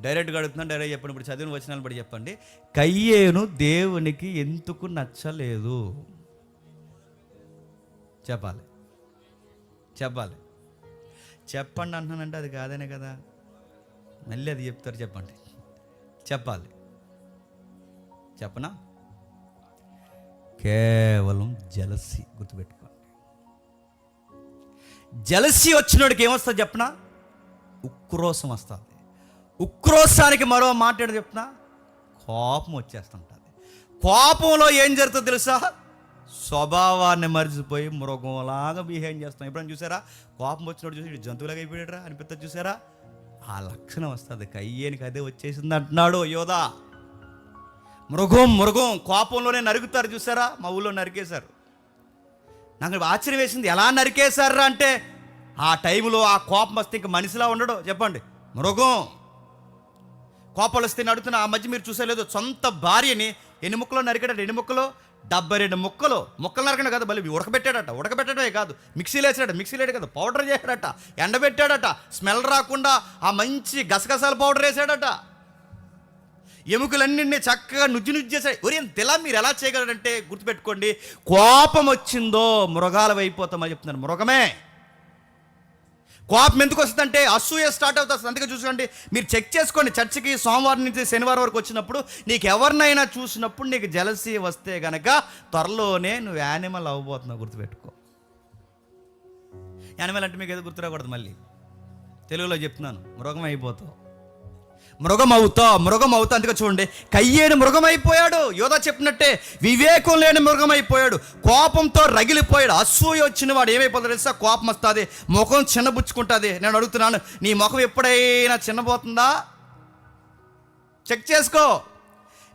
డైరెక్ట్గా అడుగుతున్నాను డైరెక్ట్ చెప్పండి. ఇప్పుడు చదివిన వచనాలు బట్టి చెప్పండి. కయ్యేను దేవునికి ఎందుకు నచ్చలేదు? చెప్పాలి. చెప్పాలి. చెప్పండి అంటున్నానంటే అది కాదనే కదా. మళ్ళీ అది చెప్తారు చెప్పండి. చెప్పాలి. చెప్పనా? కేవలం జలసి గుర్తుపెట్టుకోండి. జలసి వచ్చినోడికి ఏమొస్తుంది చెప్పనా? ఉక్రోసం వస్తుంది. ఉక్రోసానికి మరో మాట చెప్తున్నా? కోపం వచ్చేస్తుంటుంది. కోపంలో ఏం జరుగుతుందో తెలుసా? స్వభావాన్ని మర్చిపోయి మృగంలాగా బిహేవ్ చేస్తాం ఎప్పుడైనా చూసారా? కోపం వచ్చినప్పుడు చూసి "వీడు జంతువులాగా అయిపోయాడరా అనిపిస్తుంది చూసారా? ఆ లక్షణం వస్తుంది. కయ్యేనికి అదే వచ్చేసింది అంటున్నాడు యోధా. మృగం మృగం కోపంలోనే నరుకుతారు చూసారా? మా ఊళ్ళో నరికేశారు. నాకు ఆశ్చర్యం వేసింది ఎలా నరికేశారా అంటే ఆ టైంలో ఆ కోపం వస్తే ఇంక మనిషిలా ఉండడు. చెప్పండి. మృగం కోపాలు వస్తే నడుతున్న ఆ మధ్య మీరు చూసేలేదు. సొంత భార్యని ఎన్ని ముక్కలో నరికాడట? ఎన్ని ముక్కలో? డెబ్బై రెండు ముక్కలు. ముక్కలు నరకడం కాదు మళ్ళీ ఉడకబెట్టాడట. ఉడకబెట్టడమే కాదు మిక్సీలో వేసాడట. మిక్సీలో వేయడం కాదు పౌడర్ చేశాడట. ఎండబెట్టాడట. స్మెల్ రాకుండా ఆ మంచి గసగసాల పౌడర్ వేసాడట. ఎముకలన్నింటినీ చక్కగా నుజ్జు నుజ్జు చేశాడు. ఒరేం తెలా మీరు ఎలా చేయగలరంటే గుర్తుపెట్టుకోండి. కోపం వచ్చిందో మృగాలు అయిపోతామని చెప్తున్నాను మృగమే. కోపం ఎందుకు వస్తుందంటే అసూయ స్టార్ట్ అవుతుంది అందుకే చూసుకోండి. మీరు చెక్ చేసుకోండి. చర్చికి సోమవారం నుంచి శనివారం వరకు వచ్చినప్పుడు నీకు ఎవరినైనా చూసినప్పుడు నీకు జలసీ వస్తే గనక త్వరలోనే నువ్వు యానిమల్ అవ్వబోతున్నావు గుర్తుపెట్టుకో. యానిమల్ అంటే మీకు ఏదో గుర్తురాకూడదు మళ్ళీ. తెలుగులో చెప్తున్నాను. మృగం అయిపోతావు. మృగం మృగమవుతా మృగం అందుకే చూడండి. కయ్యేడు మృగం అయిపోయాడు యోధ చెప్పినట్టే వివేకం లేని మృగం అయిపోయాడు కోపంతో రగిలిపోయాడు. అసూయ వచ్చిన వాడు ఏమైపోతాడు తెలుసా? కోపం వస్తుంది. ముఖం చిన్నబుచ్చుకుంటుంది. నేను అడుగుతున్నాను నీ ముఖం ఎప్పుడైనా చిన్నపోతుందా చెక్ చేసుకో.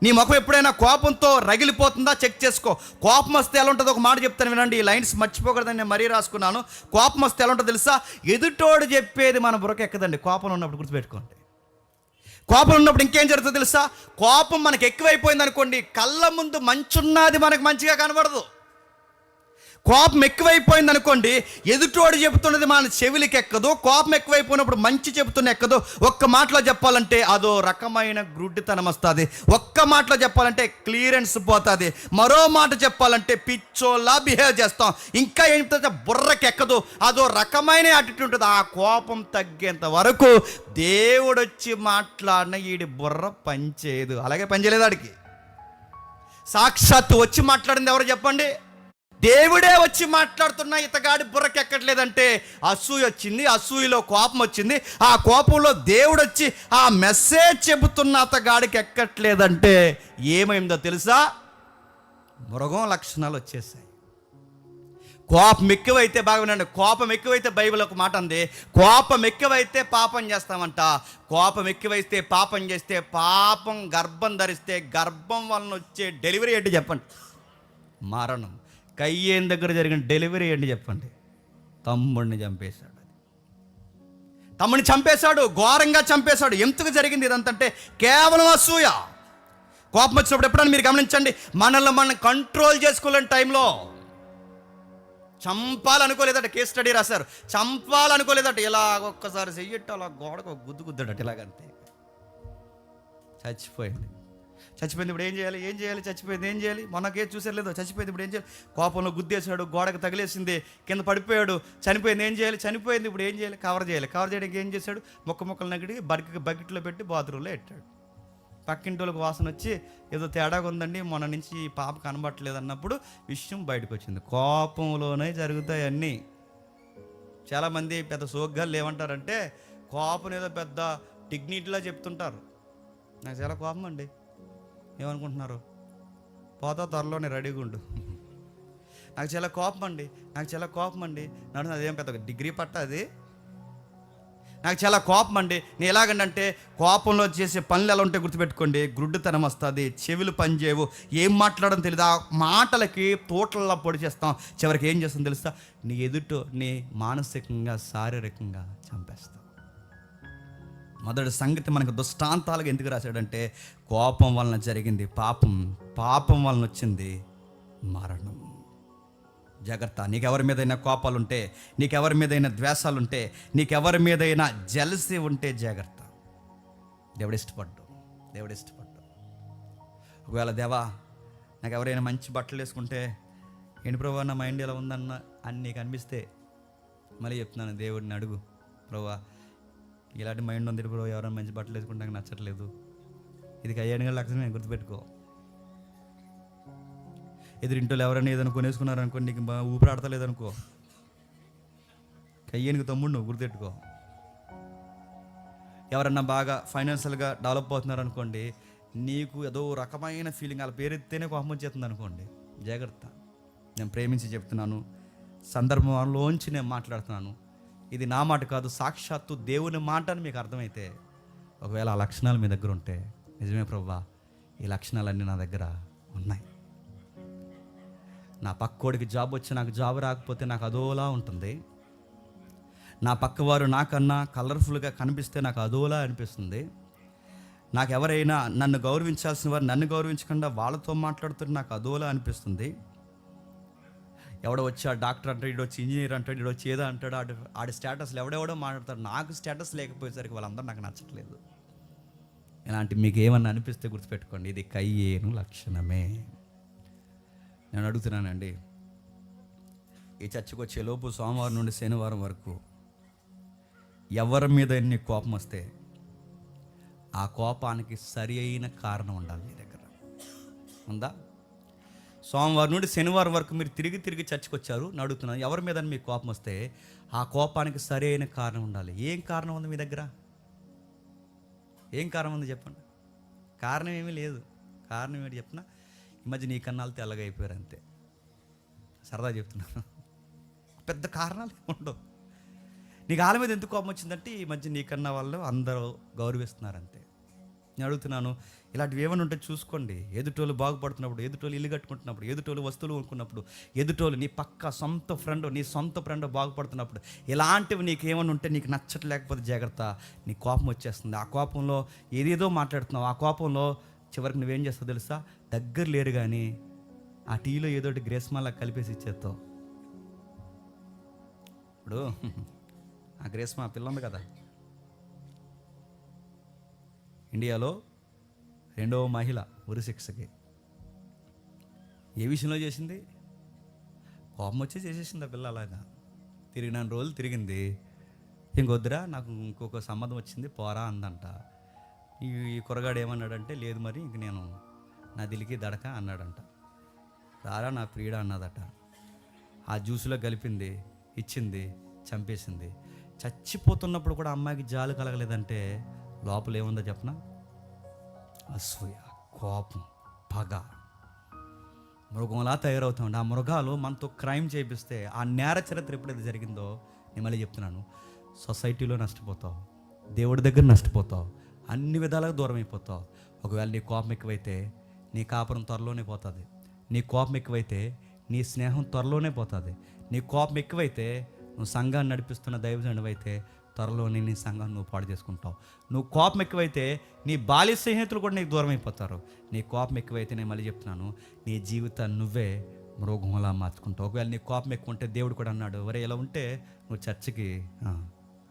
నీ ముఖం ఎప్పుడైనా కోపంతో రగిలిపోతుందా? చెక్ చేసుకో. కోపం వస్తే ఎలా ఉంటుందో? ఒక మాట చెప్తాను వినండి. ఈ లైన్స్ మర్చిపోకూడదని నేను మరీ రాసుకున్నాను. కోపం వస్తే ఎలా ఉంటుందో తెలుసా? ఎదుటోడు చెప్పేది మన బుర్రక ఎక్కదండి కోపం ఉన్నప్పుడు గుర్తుపెట్టుకోండి. కోపం ఉన్నప్పుడు ఇంకేం జరుగుతుందో తెలుసా? కోపం మనకు ఎక్కువైపోయింది అనుకోండి కళ్ళ ముందు మంచున్నది మనకు మంచిగా కనబడదు. కోపం ఎక్కువైపోయింది అనుకోండి ఎదుటోడు చెబుతున్నది మన చెవిలికి ఎక్కదు కోపం ఎక్కువైపోయినప్పుడు మంచి చెబుతున్న ఎక్కదు ఒక్క మాటలో చెప్పాలంటే అదో రకమైన గ్రుడ్డితనం వస్తుంది. ఒక్క మాటలో చెప్పాలంటే క్లియరెన్స్ పోతుంది. మరో మాట చెప్పాలంటే పిచ్చోలా బిహేవ్ చేస్తాం. ఇంకా ఏం బుర్రకి ఎక్కదు అదో రకమైన యాటిట్యూడ్ ఉంటుంది. ఆ కోపం తగ్గేంత వరకు దేవుడు వచ్చి మాట్లాడిన ఈడి బుర్ర పనిచేయదు. అలాగే పనిచేయలేదు ఆడికి. సాక్షాత్తు వచ్చి మాట్లాడింది ఎవరు చెప్పండి? దేవుడే వచ్చి మాట్లాడుతున్న ఇతగాడి బుర్రకి ఎక్కట్లేదంటే అసూయ వచ్చింది అసూయలో కోపం వచ్చింది. ఆ కోపంలో దేవుడు వచ్చి ఆ మెసేజ్ చెబుతున్న అతగాడికి ఎక్కట్లేదంటే ఏమైందో తెలుసా? మృగం లక్షణాలు వచ్చేసాయి. కోపం ఎక్కువైతే బాగుండండి కోపం ఎక్కువైతే బైబిల్ ఒక మాట ఉంది కోపం ఎక్కువైతే పాపం చేస్తామంట. కోపం ఎక్కువైతే పాపం చేస్తే పాపం గర్భం ధరిస్తే గర్భం వలన వచ్చే డెలివరీ ఏంటి చెప్పండి? మరణం. కయ్యేం దగ్గర జరిగిన డెలివరీ ఏంటి చెప్పండి? తమ్ముడిని చంపేశాడు తమ్ముడిని చంపేశాడు ఘోరంగా చంపేశాడు. ఎందుకు జరిగింది ఇదంతంటే కేవలం అసూయ. కోపం వచ్చినప్పుడు ఎప్పుడైనా మీరు గమనించండి మనల్ని మనం కంట్రోల్ చేసుకోలేని టైంలో చంపాలనుకోలేదట కేస్ స్టడీ రాశారు. చంపాలనుకోలేదట ఇలా ఒక్కసారి చెయ్యట్టు అలా గోడకు గుద్దు గుద్దడట ఇలాగంతే. చచ్చిపోయింది. చచ్చిపోయింది ఇప్పుడు ఏం చేయాలి ఏం చేయాలి చచ్చిపోయింది ఏం చేయాలి? మనకేం కేసు చూసారు లేదో చచ్చిపోయింది ఇప్పుడు ఏం చేయాలి? కోపంలో గుద్దేశాడు గోడకు తగిలేసింది కింద పడిపోయాడు చనిపోయింది ఏం చేయాలి? చనిపోయింది ఇప్పుడు ఏం చేయాలి? కవర్ చేయాలి. కవర్ చేయడానికి ఏం చేశాడు? మొక్క మొక్కలు నగిడి బరికి బకెట్లో పెట్టి బాత్రూంలో పెట్టాడు పక్కింటి వాళ్ళకి వాసన వచ్చి ఏదో తేడాగా ఉందండి మొన్న నుంచి ఈ పాప కనబట్టలేదు అన్నప్పుడు విషయం బయటకు వచ్చింది కోపంలోనే జరుగుతాయి అన్నీ. చాలామంది పెద్ద సోగ్గాలు ఏమంటారంటే కోపం ఏదో పెద్ద డిగ్నిటీలా చెప్తుంటారు. నాకు చాలా కోపం అండి. ఏమనుకుంటున్నారు? పోతా త్వరలోనే రెడీగా ఉండు నాకు చాలా కోపం అండి నాకు చాలా కోపం అండి నన్ను అదేం పెద్ద డిగ్రీ పట్ట అది? నాకు చాలా కోపం అండి నేను ఎలాగంటే కోపంలో చేసే పనులు ఎలా ఉంటే గుర్తుపెట్టుకోండి. గ్రుడ్డుతనం వస్తుంది చెవులు పనిచేయవు ఏం మాట్లాడడం తెలియదు ఆ మాటలకి తోటల్లో పొడి చేస్తాం. చివరికి ఏం చేస్తాం తెలుస్తా నీ ఎదుటో నీ మానసికంగా శారీరకంగా చంపేస్తాం. మొదటి సంగతి మనకు దుష్టాంతాలుగా ఎందుకు రాశాడంటే కోపం వలన జరిగింది పాపం పాపం వలన వచ్చింది మరణం. జాగ్రత్త నీకెవరి మీదైనా కోపాలు ఉంటే నీకెవరి మీదైనా ద్వేషాలు ఉంటే నీకెవరి మీదైనా జలసి ఉంటే జాగ్రత్త. దేవుడు ఇష్టపడ్డు దేవుడు ఇష్టపడ్డు. ఒకవేళ దేవా నాకు ఎవరైనా మంచి బట్టలు వేసుకుంటే ఏంటి ప్రభా నా మైండ్ ఎలా ఉందన్న అని నీకు అనిపిస్తే మళ్ళీ చెప్తున్నాను దేవుడిని అడుగు. ప్రభా ఇలాంటి మైండ్ ఉంది ప్రభు ఎవరైనా మంచి బట్టలు వేసుకుంటే నాకు నచ్చట్లేదు. ఇది కయ్యాడు లక్షణమే గుర్తుపెట్టుకో. ఎదురింటోళ్ళు ఎవరైనా ఏదైనా కొనేసుకున్నారనుకో నీకు బా- ఊపిరాడతలేదు అనుకో కయ్యానికి తమ్ముడు నువ్వు గుర్తుపెట్టుకో. ఎవరన్నా బాగా ఫైనాన్షియల్గా డెవలప్ అవుతున్నారు అనుకోండి నీకు ఏదో రకమైన ఫీలింగ్ వాళ్ళ పేరెత్తేనే కోపం వచ్చేస్తుంది అనుకోండి జాగ్రత్త. నేను ప్రేమించి చెప్తున్నాను సందర్భంలోంచి నేను మాట్లాడుతున్నాను. ఇది నా మాట కాదు సాక్షాత్తు దేవుని మాట అని మీకు అర్థమైతే ఒకవేళ ఆ లక్షణాలు మీ దగ్గర ఉంటే నిజమే ప్రభా ఈ లక్షణాలన్నీ నా దగ్గర ఉన్నాయి. నా పక్కోడికి జాబ్ వచ్చి నాకు జాబ్ రాకపోతే నాకు అదోలా ఉంటుంది. నా పక్కవారు నాకన్నా కలర్ఫుల్గా కనిపిస్తే నాకు అదోలా అనిపిస్తుంది. నాకు ఎవరైనా నన్ను గౌరవించాల్సిన వారు నన్ను గౌరవించకుండా వాళ్ళతో మాట్లాడుతుంటే నాకు అదోలా అనిపిస్తుంది. ఎవడో వచ్చి ఆ డాక్టర్ అంటాడు ఇడు వచ్చి ఇంజనీర్ అంటాడు ఇడు వచ్చి ఏదో అంటాడు ఆడి ఆడి స్టేటస్లు ఎవడెవడో మాట్లాడతాడు. నాకు స్టేటస్ లేకపోయేసరికి వాళ్ళందరూ నాకు నచ్చట్లేదు. ఇలాంటి మీకు ఏమన్నా అనిపిస్తే గుర్తుపెట్టుకోండి. ఇది కయ్యేను లక్షణమే. నేను అడుగుతున్నానండి. ఈ చర్చకు లోపు సోమవారం నుండి శనివారం వరకు ఎవరి మీద ఎన్ని కోపం వస్తే ఆ కోపానికి సరి అయిన కారణం ఉండాలి మీ దగ్గర. ఉందా? సోమవారం నుండి శనివారం వరకు మీరు తిరిగి తిరిగి చర్చకు వచ్చారు. నేను ఎవరి మీద మీకు కోపం వస్తే ఆ కోపానికి సరి అయిన కారణం ఉండాలి. ఏం కారణం ఉంది మీ దగ్గర? ఏం కారణం ఉంది చెప్పండి? కారణం ఏమీ లేదు. కారణం ఏంటి చెప్పినా ఈ మధ్య నీ కన్నాలు తెల్లగా అయిపోయారు అంతే. సరదా చెప్తున్నాను పెద్ద కారణాలు ఉండవు. నీకు ఆల మీద ఎందుకు కోపం వచ్చిందంటే ఈ మధ్య నీకన్నా వాళ్ళు అందరూ గౌరవిస్తున్నారు అంతే. నేను అడుగుతున్నాను ఇలాంటివి ఏమైనా ఉంటే చూసుకోండి. ఎదుటోళ్ళు బాగుపడుతున్నప్పుడు ఎదుటోళ్ళు ఇల్లు కట్టుకుంటున్నప్పుడు ఎదుటోళ్ళు వస్తువులు కొనుక్కున్నప్పుడు ఎదుటోళ్ళు నీ పక్క సొంత ఫ్రెండ్ నీ సొంత ఫ్రెండ్ బాగుపడుతున్నప్పుడు ఇలాంటివి నీకు ఏమైనా ఉంటే నీకు నచ్చట్లేకపోతే జాగ్రత్త నీ కోపం వచ్చేస్తుంది. ఆ కోపంలో ఏదేదో మాట్లాడుతున్నావు ఆ కోపంలో చివరికి నువ్వేం చేస్తావు తెలుసా? దగ్గర లేరు కానీ ఆ టీలో ఏదో ఒకటి గ్రేస్మాలా కలిపేసి ఇచ్చేస్తావు. ఇప్పుడు ఆ గ్రేస్మా పిల్ల ఉంది కదా. ఇండియాలో రెండవ మహిళ ఉరి శిక్షకి. ఏ విషయంలో చేసింది? కోపం వచ్చి చేసేసింది ఆ పిల్ల అలాగా. తిరిగిన రోజులు తిరిగింది. ఇంకొద్దురా నాకు ఇంకొక సంబంధం వచ్చింది పోరా అందంట. ఈ ఈ కురగాడు ఏమన్నాడంటే లేదు మరి ఇంక నేను నా దిలికి దడక అన్నాడంట. రారా నా ప్రియుడ అన్నదట. ఆ జ్యూస్లో కలిపింది ఇచ్చింది చంపేసింది. చచ్చిపోతున్నప్పుడు కూడా అమ్మాయికి జాలు కలగలేదంటే లోపల ఏముందో చెప్పనా? అసూయ కోపం పగ. మృగంలా తయారవుతామండి. ఆ మృగాలు మనతో క్రైమ్ చేపిస్తే ఆ నేర చరిత్ర ఎప్పుడైతే జరిగిందో నేను మళ్ళీ చెప్తున్నాను. సొసైటీలో నష్టపోతావు. దేవుడి దగ్గర నష్టపోతావు. అన్ని విధాలుగా దూరం అయిపోతావు. ఒకవేళ నీ కోపం ఎక్కువైతే నీ కాపురం త్వరలోనే పోతుంది. నీ కోపం ఎక్కువైతే నీ స్నేహం త్వరలోనే పోతుంది. నీ కోపం ఎక్కువైతే నువ్వు సంఘాన్ని నడిపిస్తున్న దైవజనుడైతే త్వరలోనే నీ సంఘం నువ్వు పాడు చేసుకుంటావు. నువ్వు కోపం ఎక్కువైతే నీ బాల్య స్నేహితులు కూడా నీకు దూరం అయిపోతారు. నీ కోపం ఎక్కువైతే నేను మళ్ళీ చెప్తున్నాను నీ జీవితాన్ని నువ్వే మృగంలా మార్చుకుంటావు. ఒకవేళ నీ కోపం ఎక్కువ ఉంటే దేవుడు కూడా అన్నాడు ఒరే ఇలా ఉంటే నువ్వు చర్చికి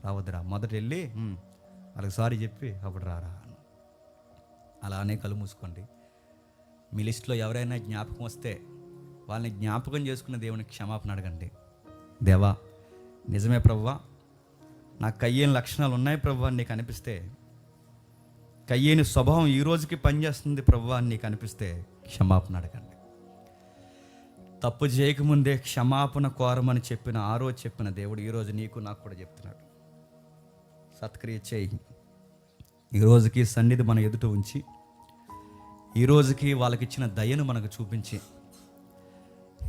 రావద్దురా. మొదట వెళ్ళి వాళ్ళకి సారీ చెప్పి అప్పుడు రారా అలానే కళ్ళు మూసుకోండి. మీ లిస్టులో ఎవరైనా జ్ఞాపకం వస్తే వాళ్ళని జ్ఞాపకం చేసుకున్న దేవునికి క్షమాపణ అడగండి. దేవా నిజమే ప్రభువా నాకు కయ్యేని లక్షణాలు ఉన్నాయి ప్రభు అని నీకు అనిపిస్తే కయ్యేని స్వభావం ఈ రోజుకి పనిచేస్తుంది ప్రభు అని నీకు అనిపిస్తే క్షమాపణ అడగండి. తప్పు చేయకముందే క్షమాపణ కోరమని చెప్పిన ఆ రోజు చెప్పిన దేవుడు ఈరోజు నీకు నాకు కూడా చెప్తున్నాడు. సత్క్రియ చేయి. ఈ రోజుకి సన్నిధి మన ఎదుట ఉంచి ఈ రోజుకి వాళ్ళకిచ్చిన దయను మనకు చూపించి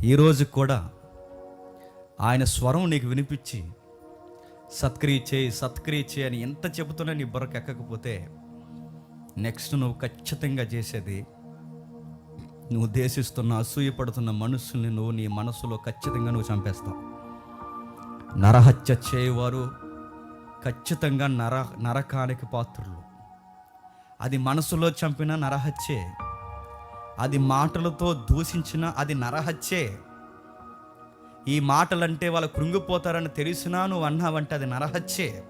ఈ రోజు కూడా ఆయన స్వరం నీకు వినిపించి సత్క్రియ చేయి సత్క్రియ చేయి అని ఎంత చెబుతున్నా నీ బుర్రకు ఎక్కకపోతే నెక్స్ట్ నువ్వు ఖచ్చితంగా చేసేది నువ్వు దేశిస్తున్న అసూయపడుతున్న మనుషుల్ని నువ్వు నీ మనసులో ఖచ్చితంగా నువ్వు చంపేస్తావు. నరహత్య చేయవారు ఖచ్చితంగా నర నరకానికి పాత్రులు. అది మనసులో చంపిన నరహత్యే. అది మాటలతో దూషించిన అది నరహత్యే. ఈ మాటలంటే వాళ్ళు కృంగిపోతారని తెలిసినా నువ్వు అన్నావంటే అది నరహత్యే.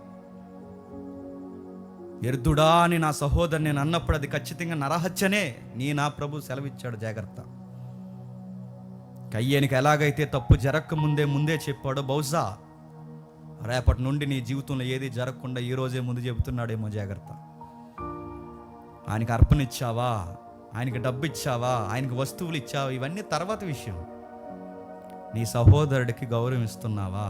ఎర్దుడా అని నా సహోదరు నేను అన్నప్పుడు అది ఖచ్చితంగా నరహత్యనే. నీ నా ప్రభు సెలవిచ్చాడు జాగ్రత్త. కయ్యేనికి ఎలాగైతే తప్పు జరగక ముందే ముందే చెప్పాడో బహుశా రేపటి నుండి నీ జీవితంలో ఏది జరగకుండా ఈరోజే ముందు చెబుతున్నాడేమో జాగ్రత్త. ఆయనకి అర్పణ ఇచ్చావా? ఆయనకి డబ్బు ఇచ్చావా? ఆయనకి వస్తువులు ఇచ్చావా? ఇవన్నీ తర్వాత విషయం. నీ సహోదరుడికి గౌరవిస్తున్నావా